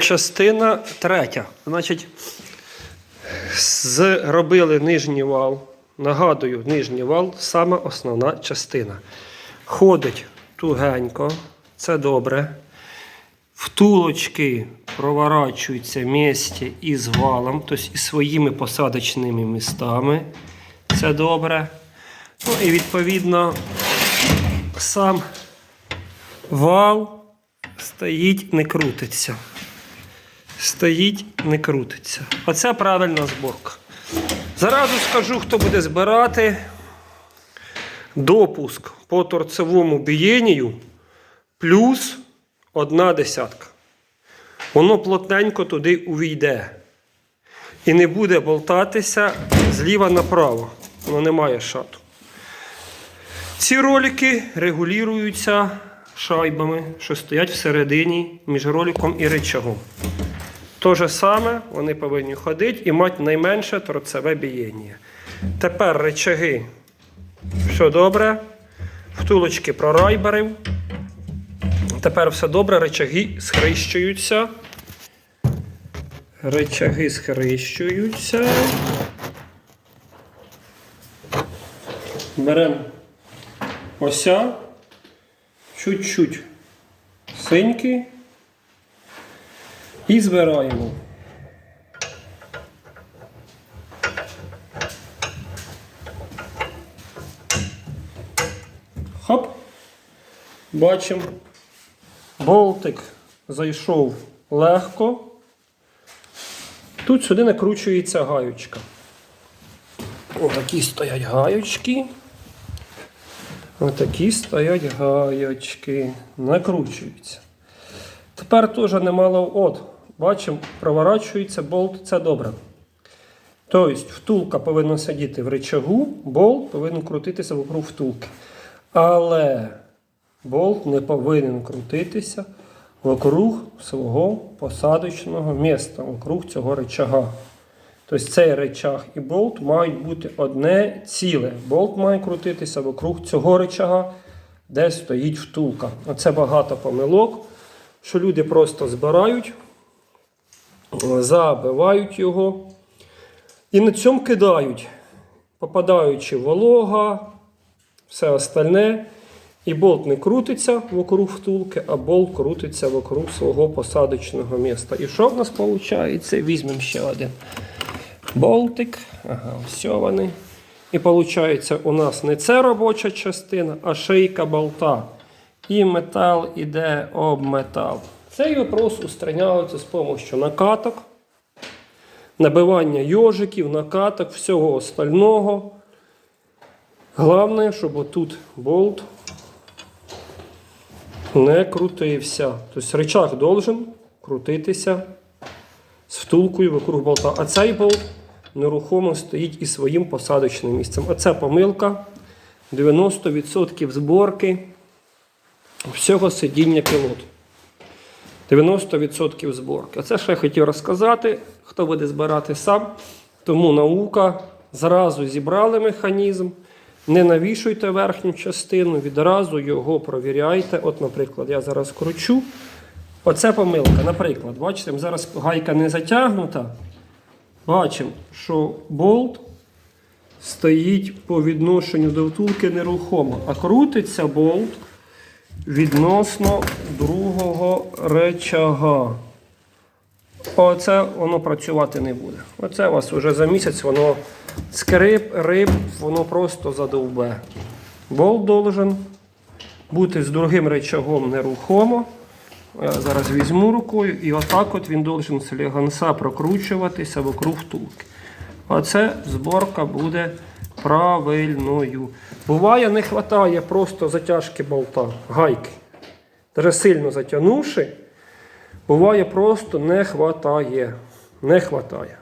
Частина третя. Значить, зробили нижній вал. Нагадую, нижній вал саме основна частина. Ходить тугенько, це добре. Втулочки проворачуються місті із валом, тобто із своїми посадочними містами. Це добре. Ну і відповідно сам вал стоїть, не крутиться. Стоїть, не крутиться. Оце правильна зборка. Зразу скажу, хто буде збирати допуск по торцевому бієнію плюс одна десятка. Воно плотненько туди увійде. І не буде болтатися зліва направо. Воно не має шату. Ці ролики регулюються шайбами, що стоять всередині між роликом і речагом. То же саме вони повинні ходити і мати найменше торцеве бієння. Тепер речаги. Все добре. Втулочки прорайберів. Тепер все добре, речаги схрещуються. Речаги схрещуються. Беремо ося, чуть-чуть синьки і збираємо. Хоп. Бачимо. Болтик зайшов легко. Тут сюди накручується гаючка. Отакі стоять гаючки. Отакі стоять гаючки. Накручуються. Тепер теж немало от. Бачимо, проворачується болт, це добре. Тобто втулка повинна сидіти в речагу, болт повинен крутитися вокруг втулки. Але болт не повинен крутитися вокруг свого посадочного міста, вокруг цього речага. Тобто цей речаг і болт мають бути одне ціле. Болт має крутитися вокруг цього речага, де стоїть втулка. Оце багато помилок, що люди просто збирають, забивають його і на цьому кидають, попадаючи волога, все остальне. І болт не крутиться вокруг втулки, а болт крутиться вокруг свого посадочного міста. І що в нас виходить? Візьмемо ще один болтик. Ага, вони. І виходить, у нас не це робоча частина, а шийка болта. І метал іде об метал. Цей вопрос устраняється з допомогою накаток, набивання йожиків, накаток, всього остального. Головне, щоб отут болт не крутився. Тобто рычаг должен крутитися з втулкою вокруг болта. А цей болт нерухомо стоїть із своїм посадочним місцем. Оце помилка. 90% зборки всього сидіння пілоту. 90% зборки. Оце ще я хотів розказати, хто буде збирати сам. Тому наука. Зразу зібрали механізм. Не навішуйте верхню частину, відразу його провіряйте. От, наприклад, я зараз кручу. Оце помилка. Наприклад, бачите, зараз гайка не затягнута. Бачимо, що болт стоїть по відношенню до втулки нерухомо, а крутиться болт відносно другого речага. Оце воно працювати не буде. Оце у вас вже за місяць воно скрип, риб, воно просто задовбе. Болт должен бути з другим речагом нерухомо. Я зараз візьму рукою і отак от він должен з ліганса прокручуватися вокруг втулки. Оце зборка буде правильною. Буває, не вистачає просто затяжки болта, гайки. Даже сильно затягнувши, буває просто не вистачає. Не вистачає.